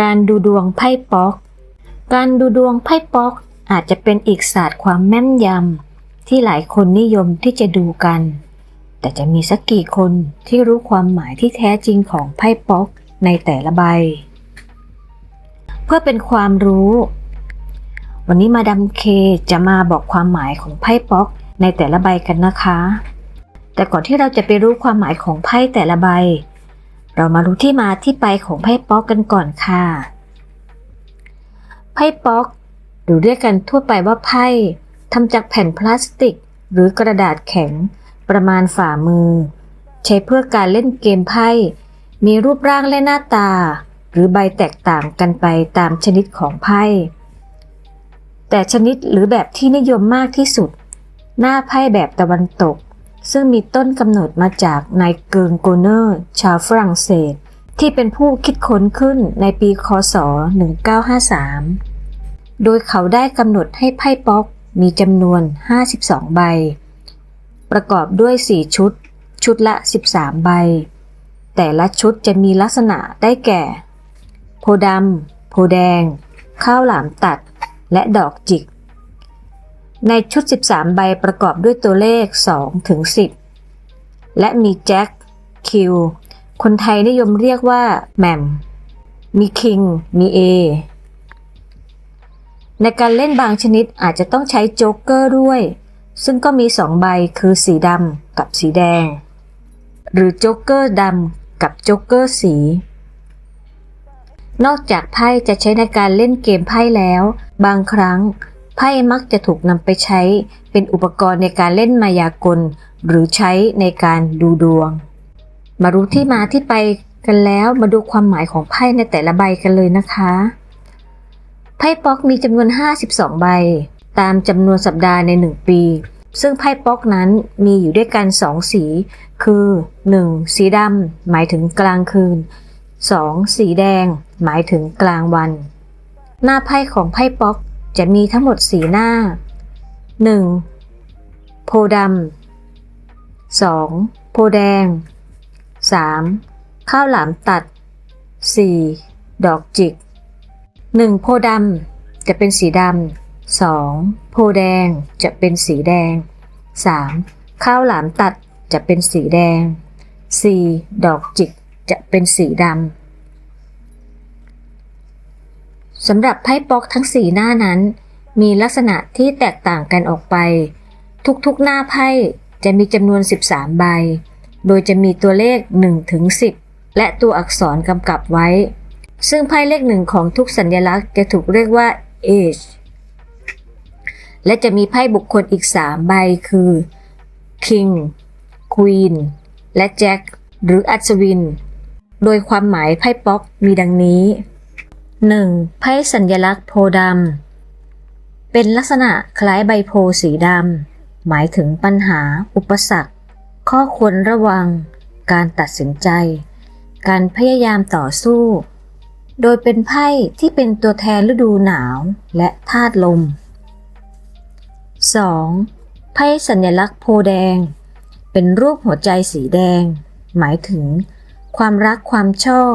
การดูดวงไพ่ป๊อก การดูดวงไพ่ป๊อก อาจจะเป็นอีกศาสตร์ความแม่นยำที่หลายคนนิยมที่จะดูกัน แต่จะมีสักกี่คนที่รู้ความหมายที่แท้จริงของไพ่ป๊อกในแต่ละใบ เพื่อเป็นความรู้ วันนี้มาดามเคจะมาบอกความหมายของไพ่ป๊อกในแต่ละใบกันนะคะ แต่ก่อนที่เราจะไปรู้ความหมายของไพ่แต่ละใบ เรามารู้ที่มาที่ไปของไพ่ป๊อกกันก่อนค่ะ ไพ่ป๊อกหรือเรียกกันทั่วไปว่าไพ่ทำจากแผ่นพลาสติก หรือกระดาษแข็ง ประมาณฝ่ามือ ใช้เพื่อการเล่นเกมไพ่ มีรูปร่างและหน้าตา หรือใบแตกต่างกันไปตามชนิดของไพ่ แต่ชนิดหรือแบบที่นิยมมากที่สุด หน้าไพ่แบบตะวันตก ซึ่งมีต้นกำเนิดมาจากนายเกิงโกเนอร์ ชาวฝรั่งเศส ที่เป็นผู้คิดค้นขึ้นในปี คศ 1953 โดยเขาได้กำหนดให้ไพ่ป๊อกมีจำนวน 52 ใบ ประกอบด้วย 4 ชุด ชุดละ 13 ใบ แต่ละชุดจะมีลักษณะได้แก่ โพดำ โพแดง ข้าวหลามตัด และดอกจิก ในชุด 13 ใบประกอบด้วยตัวเลข 2 ถึง 10 และมีแจ็ค คิว คนไทยนิยมเรียกว่าแหม่ม มีคิง มีเอ ในการเล่นบางชนิดอาจจะต้องใช้โจ๊กเกอร์ด้วย ซึ่งก็มี 2 ใบคือสีดำกับสีแดง หรือโจ๊กเกอร์ดำกับโจ๊กเกอร์สีนอกจากไพ่จะใช้ในการเล่นเกมไพ่แล้ว บางครั้ง ไพ่มักจะถูกนำไปใช้เป็นอุปกรณ์ในการเล่นมายากล หรือใช้ในการดูดวง มารู้ที่มาที่ไปกันแล้วมาดูความหมายของไพ่ในแต่ละใบกันเลยนะคะ ไพ่ป๊อกมีจำนวน 52 ใบ ตามจำนวนสัปดาห์ใน 1 ปี ซึ่งไพ่ป๊อกนั้นมีอยู่ด้วยกัน 2 สี คือ 1. สีดำหมายถึงกลางคืน 2. สีแดง หมายถึงกลางวัน หน้าไพ่ของไพ่ป๊อก จะมีทั้งหมดสีหน้า 1. โพดำ 2. โพแดง 3. ข้าวหลามตัด 4. ดอกจิก 1. โพดำจะเป็นสีดำ 2. โพแดงจะเป็นสีแดง 3. ข้าวหลามตัดจะเป็นสีแดง 4. ดอกจิกจะเป็นสีดำ สำหรับไพ่ป๊อกทั้งสีหน้านั้น มีลักษณะที่แตกต่างกันออกไป ทุกๆหน้าไพ่จะมีจำนวน 13 ใบ โดยจะมีตัวเลข1ถึง10 และตัวอักษรกำกับไว้ ซึ่งไพ่เลขหนึ่งของทุกสัญลักษณ์จะถูกเรียกว่า age และจะมีไพ่บุคคลอีก 3 ใบคือ king queen และ jack หรืออัศวิน โดยความหมายไพ่ป๊อกมีดังนี้ 1. ไพ่สัญลักษณ์โพดำ เป็นลักษณะคล้ายใบโพสีดำ หมายถึงปัญหา อุปสรรค ข้อควรระวัง การตัดสินใจ การพยายามต่อสู้ โดยเป็นไพ่ที่เป็นตัวแทนฤดูหนาวและธาตุลม 2. ไพ่สัญลักษณ์โพแดง เป็นรูปหัวใจสีแดง หมายถึง ความรักความชอบ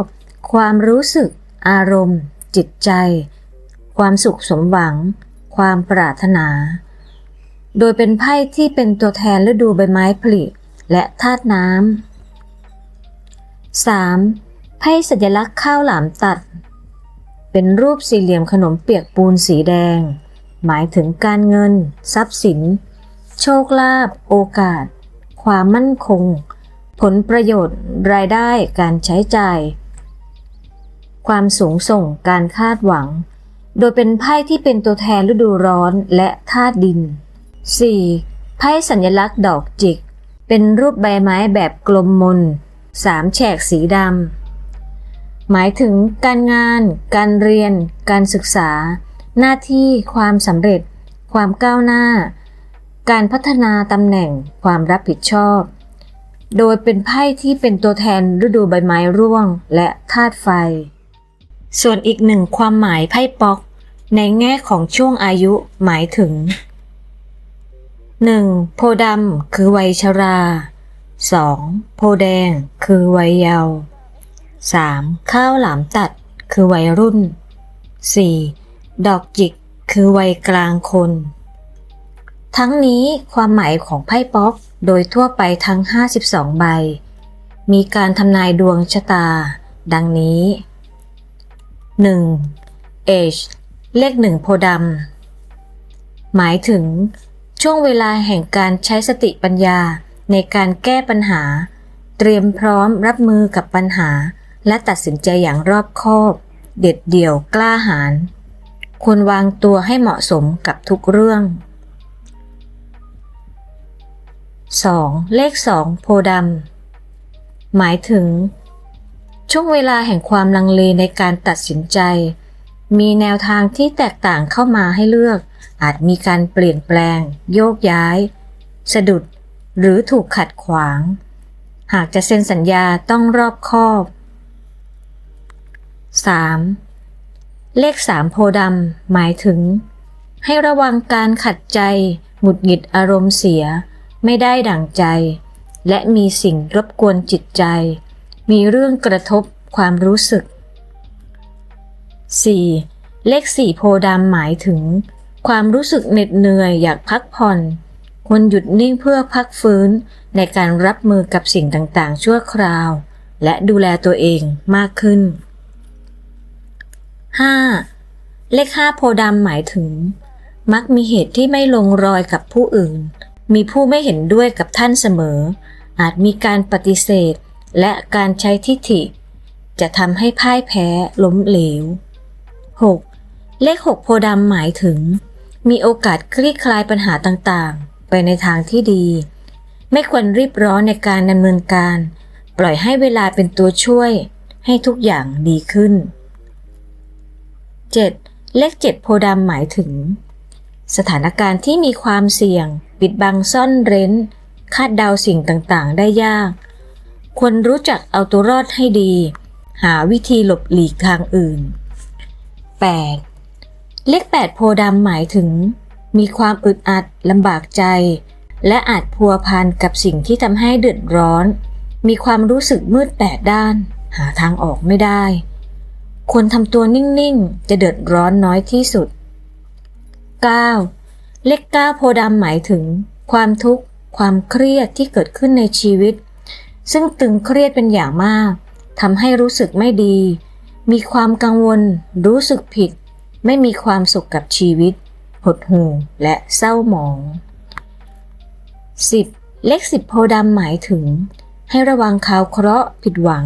ความรู้สึกอารมณ์ จิตใจ ความสุขสมหวัง ความปรารถนา โดยเป็นไพ่ที่เป็นตัวแทนฤดูใบไม้ผลิและธาตุน้ำ 3. ไพ่สัญลักษณ์ข้าวหลามตัด เป็นรูปสี่เหลี่ยมขนมเปียกปูนสีแดง หมายถึงการเงิน ทรัพย์สิน โชคลาภโอกาส ความมั่นคง ผลประโยชน์ รายได้การใช้จ่าย ความสูงส่งการคาดหวัง โดยเป็นไพ่ที่เป็นตัวแทนฤดูร้อนและธาตุดิน 4. ไพ่สัญลักษณ์ดอกจิก เป็นรูปใบไม้แบบกลมมนสามแฉกสีดำ หมายถึงการงาน การเรียน การศึกษา หน้าที่ความสำเร็จ ความก้าวหน้า การพัฒนาตำแหน่งความรับผิดชอบ โดยเป็นไพ่ที่เป็นตัวแทนฤดูใบไม้ร่วงและธาตุไฟ ส่วนอีกหนึ่งความหมายไพ่ป๊อก ในแง่ของช่วงอายุหมายถึง 1. โพดำคือวัยชรา 2. โพแดงคือวัยเยาว์ 3. ข้าวหลามตัดคือวัยรุ่น 4. ดอกจิกคือวัยกลางคน ทั้งนี้ความหมายของไพ่ป๊อกโดยทั่วไปทั้ง 52 ใบ มีการทำนายดวงชะตา ดังนี้ 1. Age เลขหนึ่งโพดำหมายถึง ช่วงเวลาแห่งการใช้สติปัญญาในการแก้ปัญหา เตรียมพร้อมรับมือกับปัญหา และตัดสินใจอย่างรอบคอบ เด็ดเดี่ยวกล้าหาญควรวางตัวให้เหมาะสมกับทุกเรื่อง 2. เลข 2 โพดำหมายถึง ช่วงเวลาแห่งความลังเลในการตัดสินใจ มีแนวทางที่แตกต่างเข้ามาให้เลือก อาจมีการเปลี่ยนแปลง โยกย้าย สะดุด หรือถูกขัดขวาง หากจะเซ็นสัญญาต้องรอบคอบ 3. เลข3โพดำหมายถึง ให้ระวังการขัดใจหงุดหงิดอารมณ์เสีย ไม่ได้ดั่งใจ และมีสิ่งรบกวนจิตใจ มีเรื่องกระทบความรู้สึก 4. เลข4โพธิ์ดำหมายถึง ความรู้สึกเหน็ดเหนื่อยอยากพักผ่อน ควรหยุดนิ่งเพื่อพักฟื้นในการรับมือกับสิ่งต่างๆ ชั่วคราว และดูแลตัวเองมากขึ้น 5. เลข5โพธิ์ดำหมายถึง มักมีเหตุที่ไม่ลงรอยกับผู้อื่น มีผู้ไม่เห็นด้วยกับท่านเสมอ อาจมีการปฏิเสธ และการใช้ทิฐิ จะทำให้พ่ายแพ้ล้มเหลว 6. เลข 6 โพดำหมายถึง มีโอกาสคลี่คลายปัญหาต่างๆ ไปในทางที่ดี ไม่ควรรีบร้อนในการดำเนินการ ปล่อยให้เวลาเป็นตัวช่วย ให้ทุกอย่างดีขึ้น 7. เลข 7 โพดำหมายถึง สถานการณ์ที่มีความเสี่ยง ปิดบังซ่อนเร้น คาดเดาสิ่งต่างๆ ได้ยาก ควรรู้จักเอาตัวรอดให้ดี หาวิธีหลบหลีกทางอื่น 8. เลข8โพดำหมายถึง มีความอึดอัดลำบากใจ และอาจพัวพันกับสิ่งที่ทำให้เดือดร้อน มีความรู้สึกมืดแปดด้าน หาทางออกไม่ได้ ควรทำตัวนิ่ง ๆ จะเดือดร้อนน้อยที่สุด 9. เลข9โพธิ์ดำหมายถึง ความทุกข์ ความเครียดที่เกิดขึ้นในชีวิต ซึ่งตึงเครียดเป็นอย่างมากทำให้รู้สึกไม่ดี มีความกังวล รู้สึกผิด ไม่มีความสุขกับชีวิต หดหู่และเศร้าหมอง 10. เลข10โพดำหมายถึง ให้ระวังข่าวเคราะห์ผิดหวัง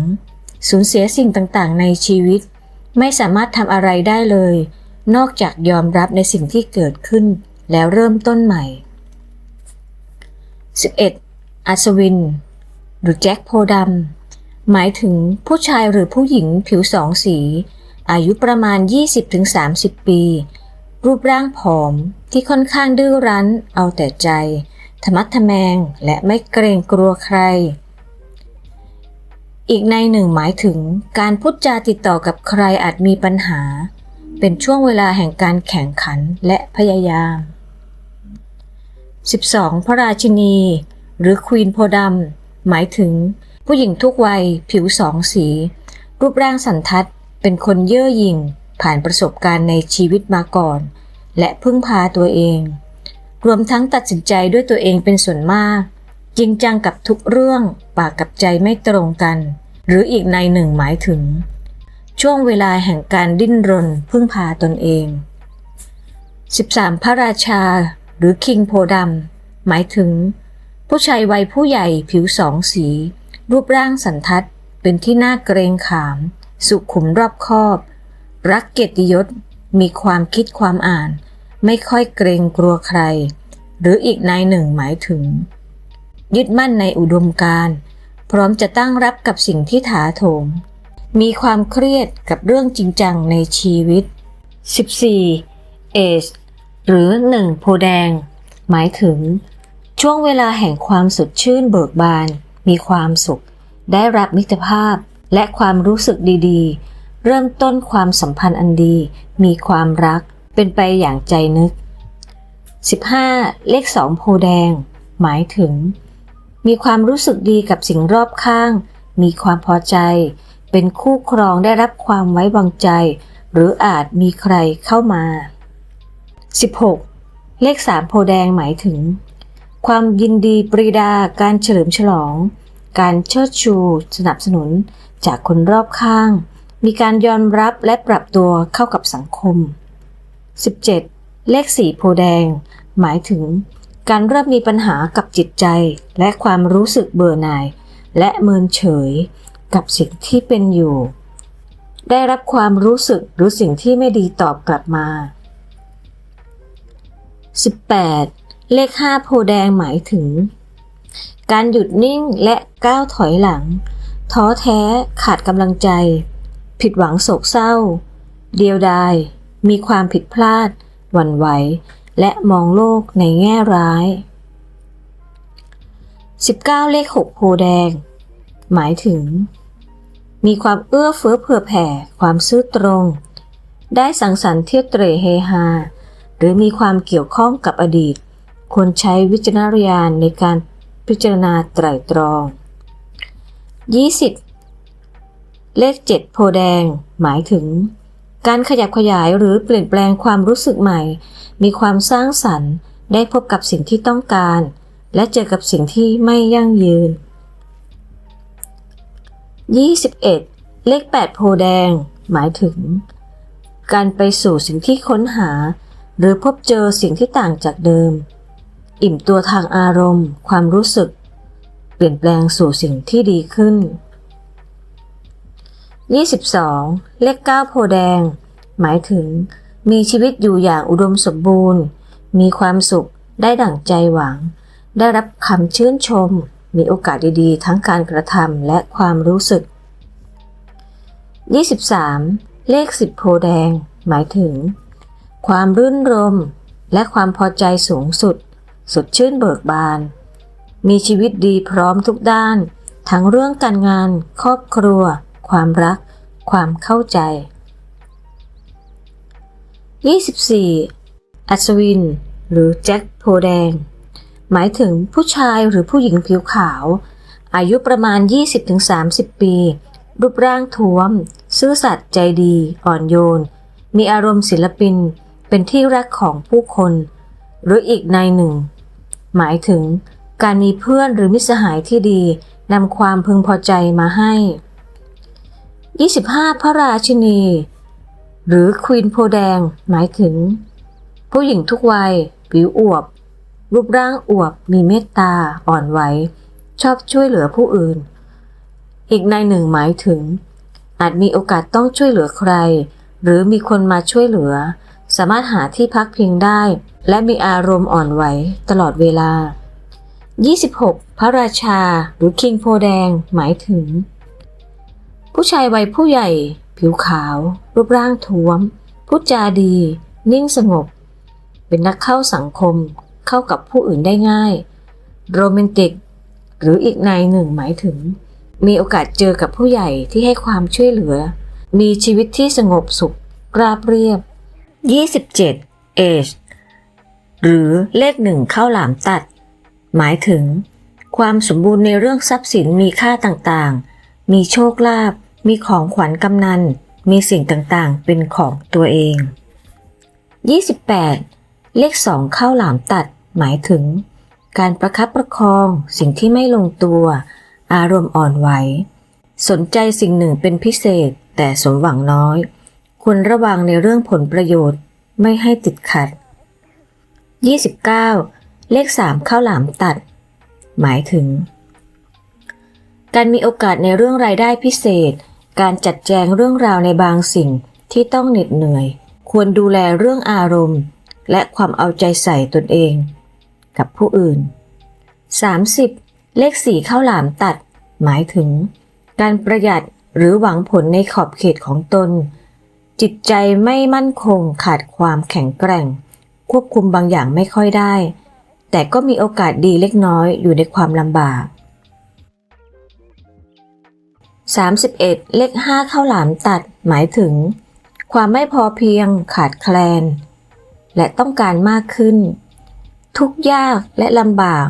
สูญเสียสิ่งต่างๆ ในชีวิต ไม่สามารถทำอะไรได้เลย นอกจากยอมรับในสิ่งที่เกิดขึ้น แล้วเริ่มต้นใหม่ 11. อัศวิน หรือแจ็คโพดำหมายถึงผู้ชายหรือผู้หญิงผิวสองสี อายุประมาณ 20-30 ปี รูปร่างผอมที่ค่อนข้างดื้อรั้น เอาแต่ใจ ธรรมัดทะแมงและไม่เกรงกลัวใคร อีกในหนึ่งหมายถึงการพูดจาติดต่อกับใครอาจมีปัญหา เป็นช่วงเวลาแห่งการแข่งขันและพยายาม 12. พระราชินี หรือควีนโพดำ หมายถึง ผู้หญิงทุกวัย ผิวสองสี รูปร่างสันทัด เป็นคนเย่อหยิ่ง ผ่านประสบการณ์ในชีวิตมาก่อน และพึ่งพาตัวเอง รวมทั้งตัดสินใจด้วยตัวเองเป็นส่วนมาก จริงจังกับทุกเรื่อง ปากกับใจไม่ตรงกัน หรืออีกในหนึ่งหมายถึง ช่วงเวลาแห่งการดิ้นรนพึ่งพาตนเอง 13. พระราชา หรือคิงโพดำหมายถึง ผู้ชายวัยผู้ใหญ่ผิวสองสี รูปร่างสันทัดเป็นที่น่าเกรงขาม สุขุมรอบคอบ รักเกียรติยศมีความคิดความอ่าน ไม่ค่อยเกรงกลัวใคร หรืออีกในหนึ่งหมายถึง ยึดมั่นในอุดมการณ์พร้อมจะตั้งรับกับสิ่งที่ถาโถม มีความเครียดกับเรื่องจริงจังในชีวิต 14. เอชหรือหนึ่งโพแดง หมายถึง ช่วงเวลาแห่งความสดชื่นเบิกบาน มีความสุข ได้รับมิตรภาพและความรู้สึกดีๆ เริ่มต้นความสัมพันธ์อันดี มีความรัก เป็นไปอย่างใจนึก 15. เลขสองโพแดง หมายถึง มีความรู้สึกดีกับสิ่งรอบข้าง มีความพอใจ เป็นคู่ครองได้รับความไว้วางใจ หรืออาจมีใครเข้ามา 16. เลขสามโพแดงหมายถึง ความยินดีปรีดาการเฉลิมฉลอง การเชิดชู สนับสนุน จากคนรอบข้าง มีการยอมรับและปรับตัวเข้ากับสังคม 17. เลขสีโพแดง หมายถึง การเริ่มมีปัญหากับจิตใจ และความรู้สึกเบื่อหน่าย และเมินเฉย กับสิ่งที่เป็นอยู่ ได้รับความรู้สึกหรือสิ่งที่ไม่ดีตอบกลับมา 18. เลข 5 โพแดงหมายถึง การหยุดนิ่งและก้าวถอยหลัง ท้อแท้ขาดกำลังใจ ผิดหวังโศกเศร้า เดียวดาย มีความผิดพลาด หวั่นไหว และมองโลกในแง่ร้าย 19 เลข 6 โพแดง หมายถึง มีความเอื้อเฟื้อเผื่อแผ่ ความซื่อตรง ได้สังสรรค์เที่ยวเตร่เฮฮา หรือมีความเกี่ยวข้องกับอดีต ควรใช้วิจารณญาณในการพิจารณาไตร่ตรอง 20. เลข 7 โพแดง หมายถึง การขยับขยายหรือเปลี่ยนแปลงความรู้สึกใหม่ มีความสร้างสรรค์ ได้พบกับสิ่งที่ต้องการ และเจอกับสิ่งที่ไม่ยั่งยืน 21. เลข 8 โพแดง หมายถึง การไปสู่สิ่งที่ค้นหา หรือพบเจอสิ่งที่ต่างจากเดิม อิ่มตัวทางอารมณ์ ความรู้สึก เปลี่ยนแปลงสู่สิ่งที่ดีขึ้น 22. เลข9โพธิ์แดง หมายถึง มีชีวิตอยู่อย่างอุดมสมบูรณ์ มีความสุขได้ดั่งใจหวัง ได้รับคำชื่นชม มีโอกาสดีๆ ทั้งการกระทำและความรู้สึก 23. เลข 10 โพแดง หมายถึง ความรื่นรม และความพอใจสูงสุด สดชื่นเบิกบาน มีชีวิตดีพร้อมทุกด้าน ทั้งเรื่องการงาน ครอบครัว ความรัก ความเข้าใจ 24. อัศวิน หรือแจ็คโพแดง หมายถึงผู้ชายหรือผู้หญิงผิวขาว อายุประมาณ 20-30 ปี รูปร่างท้วม ซื่อสัตย์ใจดี อ่อนโยน มีอารมณ์ศิลปิน เป็นที่รักของผู้คน หรืออีกในหนึ่ง หมายถึง การมีเพื่อนหรือมิตรสหายที่ดีนำความพึงพอใจมาให้ 25 พระราชินี หรือควีนโพแดง หมายถึง ผู้หญิงทุกวัย ผิวอวบ รูปร่างอวบ มีเมตตา อ่อนไหว ชอบช่วยเหลือผู้อื่น อีกในหนึ่งหมายถึง อาจมีโอกาสต้องช่วยเหลือใคร หรือมีคนมาช่วยเหลือ สามารถหาที่พักพิงได้ และมีอารมณ์อ่อนไหวตลอดเวลา 26 พระราชาหรือคิงโพแดงหมายถึง ผู้ชายวัยผู้ใหญ่ ผิวขาว รูปร่างท้วมพูดจาดี นิ่งสงบ เป็นนักเข้าสังคมเข้ากับผู้อื่นได้ง่าย โรแมนติก หรืออีกในหนึ่งหมายถึง มีโอกาสเจอกับผู้ใหญ่ที่ให้ความช่วยเหลือ มีชีวิตที่สงบสุข ราบเรียบ 27 age หรือเลขหนึ่งเข้าหลามตัด หมายถึง ความสมบูรณ์ในเรื่องทรัพย์สินมีค่าต่างๆ มีโชคลาภมีของขวัญกำนัน มีสิ่งต่างๆ เป็นของตัวเอง 28 เลขสองเข้าหลามตัด หมายถึง การประคับประคองสิ่งที่ไม่ลงตัว อารมณ์อ่อนไหว สนใจสิ่งหนึ่งเป็นพิเศษแต่สมหวังน้อย ควรระวังในเรื่องผลประโยชน์ไม่ให้ติดขัด 29 เลข3เข้าหลามตัด หมายถึง การมีโอกาสในเรื่องรายได้พิเศษ การจัดแจงเรื่องราวในบางสิ่งที่ต้องเหน็ดเหนื่อย ควรดูแลเรื่องอารมณ์ และความเอาใจใส่ตนเอง กับผู้อื่น 30 เลข4เข้าหลามตัด หมายถึง การประหยัดหรือหวังผลในขอบเขตของตน จิตใจไม่มั่นคงขาดความแข็งแกร่ง ควบคุมบางอย่างไม่ค่อยได้ แต่ก็มีโอกาสดีเล็กน้อยอยู่ในความลำบาก 31 เลข 5 เข้าหลามตัดหมายถึง ความไม่พอเพียงขาดแคลน และต้องการมากขึ้น ทุกยากและลำบาก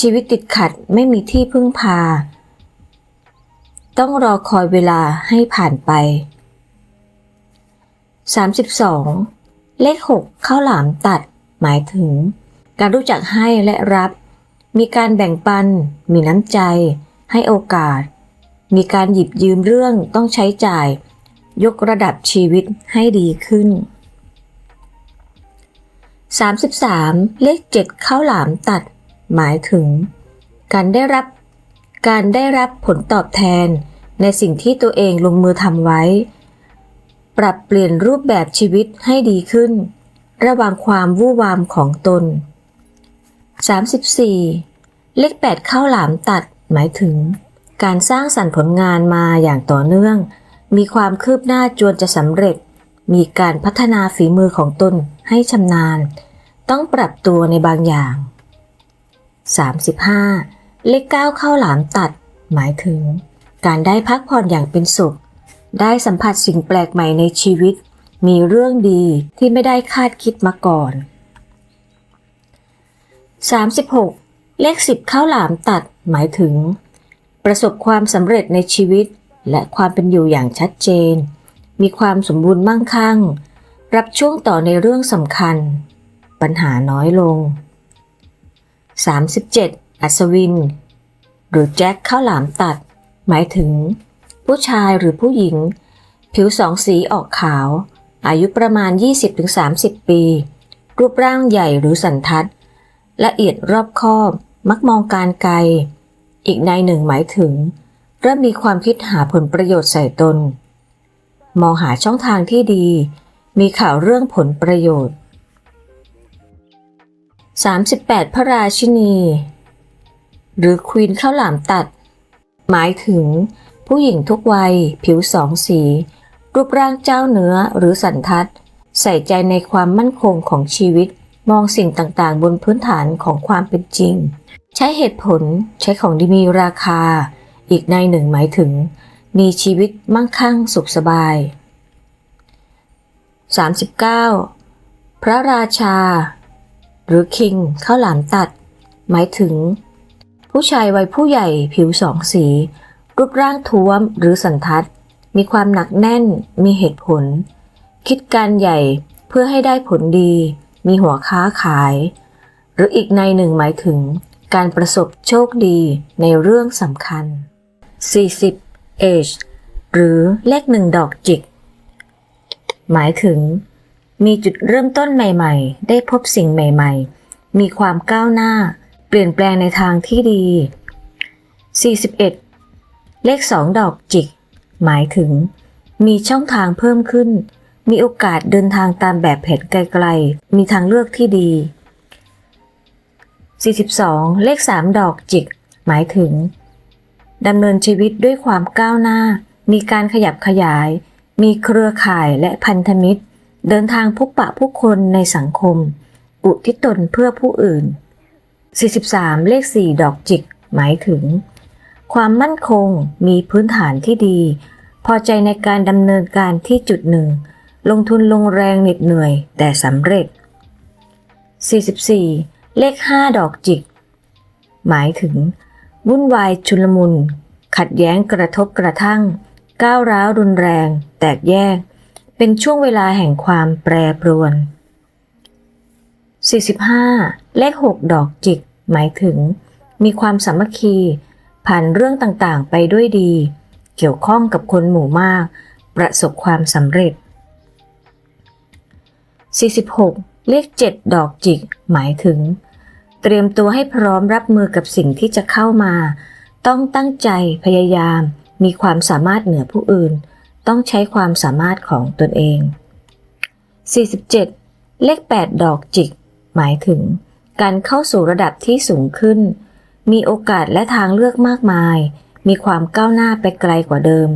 ชีวิตติดขัดไม่มีที่พึ่งพา ต้องรอคอยเวลาให้ผ่านไป 32. เลข 6 ข้าวหลามตัด หมายถึง การรู้จักให้และรับ มีการแบ่งปัน มีน้ำใจ ให้โอกาส มีการหยิบยืมเรื่องต้องใช้จ่าย ยกระดับชีวิตให้ดีขึ้น 33. เลข 7 ข้าวหลามตัด หมายถึง การได้รับ การได้รับผลตอบแทนในสิ่งที่ตัวเองลงมือทำไว้ ปรับเปลี่ยนรูปแบบชีวิตให้ดีขึ้น ระวังความวู่วามของตน 34. เลข8ข้าหลามตัดหมายถึง การสร้างสรรค์ผลงานมาอย่างต่อเนื่อง มีความคืบหน้าจวนจะสำเร็จ มีการพัฒนาฝีมือของตนให้ชำนาญ ต้องปรับตัวในบางอย่าง 35. เลข9ข้าหลามตัด หมายถึง การได้พักผ่อนอย่างเป็นสุข ได้สัมผัสสิ่งแปลกใหม่ในชีวิต มีเรื่องดีที่ไม่ได้คาดคิดมาก่อน 36. เลข 10 ข้าวหลามตัดหมายถึง ประสบความสำเร็จในชีวิต และความเป็นอยู่อย่างชัดเจน มีความสมบูรณ์มั่งคั่ง รับช่วงต่อในเรื่องสำคัญ ปัญหาน้อยลง 37. อัศวิน หรือแจ็คข้าวหลามตัด หมายถึง ผู้ชายหรือผู้หญิง ผิวสองสีออกขาว อายุประมาณ 20-30 ปี รูปร่างใหญ่หรือสันทัด ละเอียดรอบคอบ มักมองการไกล อีกในหนึ่งหมายถึง เริ่มมีความคิดหาผลประโยชน์ใส่ตน มองหาช่องทางที่ดี มีข่าวเรื่องผลประโยชน์ 38 พระราชินี หรือควีนข้าวหลามตัด หมายถึง ผู้หญิงทุกวัย ผิวสองสี รูปร่างเจ้าเนื้อหรือสันทัด ใส่ใจในความมั่นคงของชีวิต มองสิ่งต่างๆ บนพื้นฐานของความเป็นจริง ใช้เหตุผลใช้ของดีมีราคา อีกในหนึ่งหมายถึง มีชีวิตมั่งคั่งสุขสบาย 39. พระราชา หรือคิงข้าวหลามตัด หมายถึง ผู้ชายวัยผู้ใหญ่ผิวสองสี รูปร่างท้วมหรือสันทัด มีความหนักแน่น มีเหตุผล คิดการใหญ่เพื่อให้ได้ผลดี มีหัวค้าขาย หรืออีกในหนึ่งหมายถึง การประสบโชคดีในเรื่องสำคัญ 40 age หรือเลขหนึ่งดอกจิก หมายถึง มีจุดเริ่มต้นใหม่ ๆ ได้พบสิ่งใหม่ ๆ มีความก้าวหน้า เปลี่ยนแปลงในทางที่ดี 41 เลข2ดอกจิก หมายถึง มีช่องทางเพิ่มขึ้น มีโอกาสเดินทางตามแบบแผนไกลๆ มีทางเลือกที่ดี 42 เลข 3 ดอกจิก หมายถึงดำเนินชีวิตด้วยความก้าวหน้า มีการขยับขยาย มีเครือข่ายและพันธมิตร เดินทางพบปะผู้คนในสังคม อุทิศตนเพื่อผู้อื่น 43 เลข 4 ดอกจิก หมายถึง ความมั่นคงมีพื้นฐานที่ดี พอใจในการดำเนินการที่จุดหนึ่ง ลงทุนลงแรงเหน็ดเหนื่อยแต่สำเร็จ 44 เลข 5 ดอกจิก หมายถึง วุ่นวายชุลมุน ขัดแย้งกระทบกระทั่ง ก้าวร้าวรุนแรง แตกแยก เป็นช่วงเวลาแห่งความแปรปรวน 45 เลข 6 ดอกจิก หมายถึง มีความสามัคคี ผ่านเรื่องต่างๆ ไปด้วยดี เกี่ยวข้องกับคนหมู่มาก ประสบความสำเร็จ 46 เลข 7 ดอกจิก หมายถึง เตรียมตัวให้พร้อมรับมือกับสิ่งที่จะเข้ามา ต้องตั้งใจพยายาม มีความสามารถเหนือผู้อื่น ต้องใช้ความสามารถของตนเอง 47 เลข 8 ดอกจิก หมายถึง การเข้าสู่ระดับที่สูงขึ้น มีโอกาสและทางเลือกมากมาย มีความก้าวหน้าไปไกลกว่าเดิม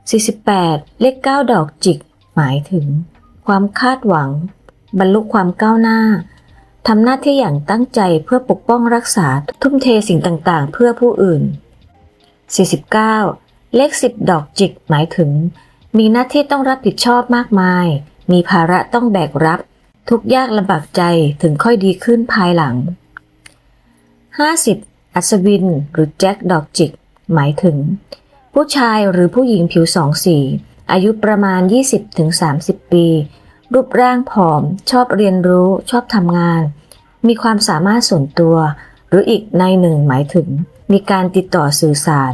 48 เลข 9 ดอกจิก หมายถึง ความคาดหวัง บรรลุความก้าวหน้าทำหน้าที่อย่างตั้งใจเพื่อปกป้องรักษาทุ่มเทสิ่งต่างๆ เพื่อผู้อื่น 49 เลข 10 ดอกจิก หมายถึง มีหน้าที่ต้องรับผิดชอบมากมาย มีภาระต้องแบกรับ ทุกยากลำบากใจถึงค่อยดีขึ้นภายหลัง 50 อัศวิน หรือแจ็คดอกจิก หมายถึง ผู้ชายหรือผู้หญิงผิวสองสี อายุประมาณ 20-30 ปี รูปร่างผอม ชอบเรียนรู้ ชอบทำงาน มีความสามารถส่วนตัว หรืออีกในหนึ่งหมายถึง มีการติดต่อสื่อสาร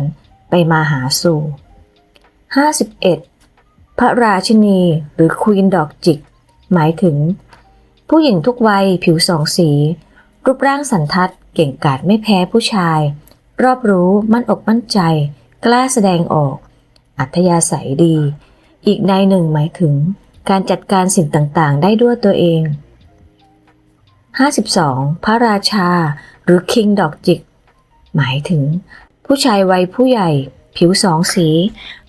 ไปมาหาสู่ 51 พระราชินี หรือควีนดอกจิก หมายถึง ผู้หญิงทุกวัยผิวสองสี รูปร่างสันทัด เก่งกาจไม่แพ้ผู้ชาย รอบรู้มั่นอกมั่นใจ กล้าแสดงออก อัธยาศัยดี อีกในหนึ่งหมายถึง การจัดการสิ่งต่างๆ ได้ด้วยตัวเอง 52. พระราชา หรือคิงดอกจิก หมายถึง ผู้ชายวัยผู้ใหญ่ ผิวสองสี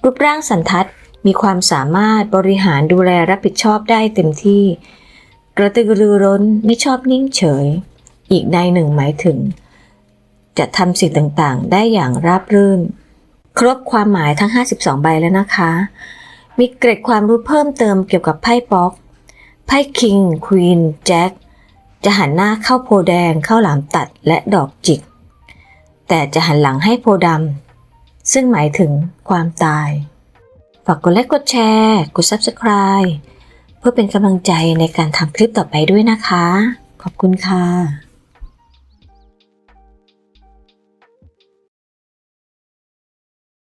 รูปร่างสันทัดมีความสามารถบริหารดูแลรับผิดชอบได้เต็มที่ กระตือรือร้นไม่ชอบนิ่งเฉย อีกในหนึ่งหมายถึง จะทำสิ่งต่างๆ ได้อย่างราบรื่น ครบความหมายทั้ง 52 ใบแล้วนะคะ มีเกร็ดความรู้เพิ่มเติมเกี่ยวกับไพ่ป๊อก ไพ่คิงควีนแจ็คจะหันหน้าเข้าโพแดงเข้าหลามตัดและดอกจิก แต่จะหันหลังให้โพดำซึ่งหมายถึงความตาย ฝากกดไลค์กดแชร์ กด Subscribe เพื่อเป็นกำลังใจในการทำคลิปต่อไปด้วยนะคะ ขอบคุณค่ะ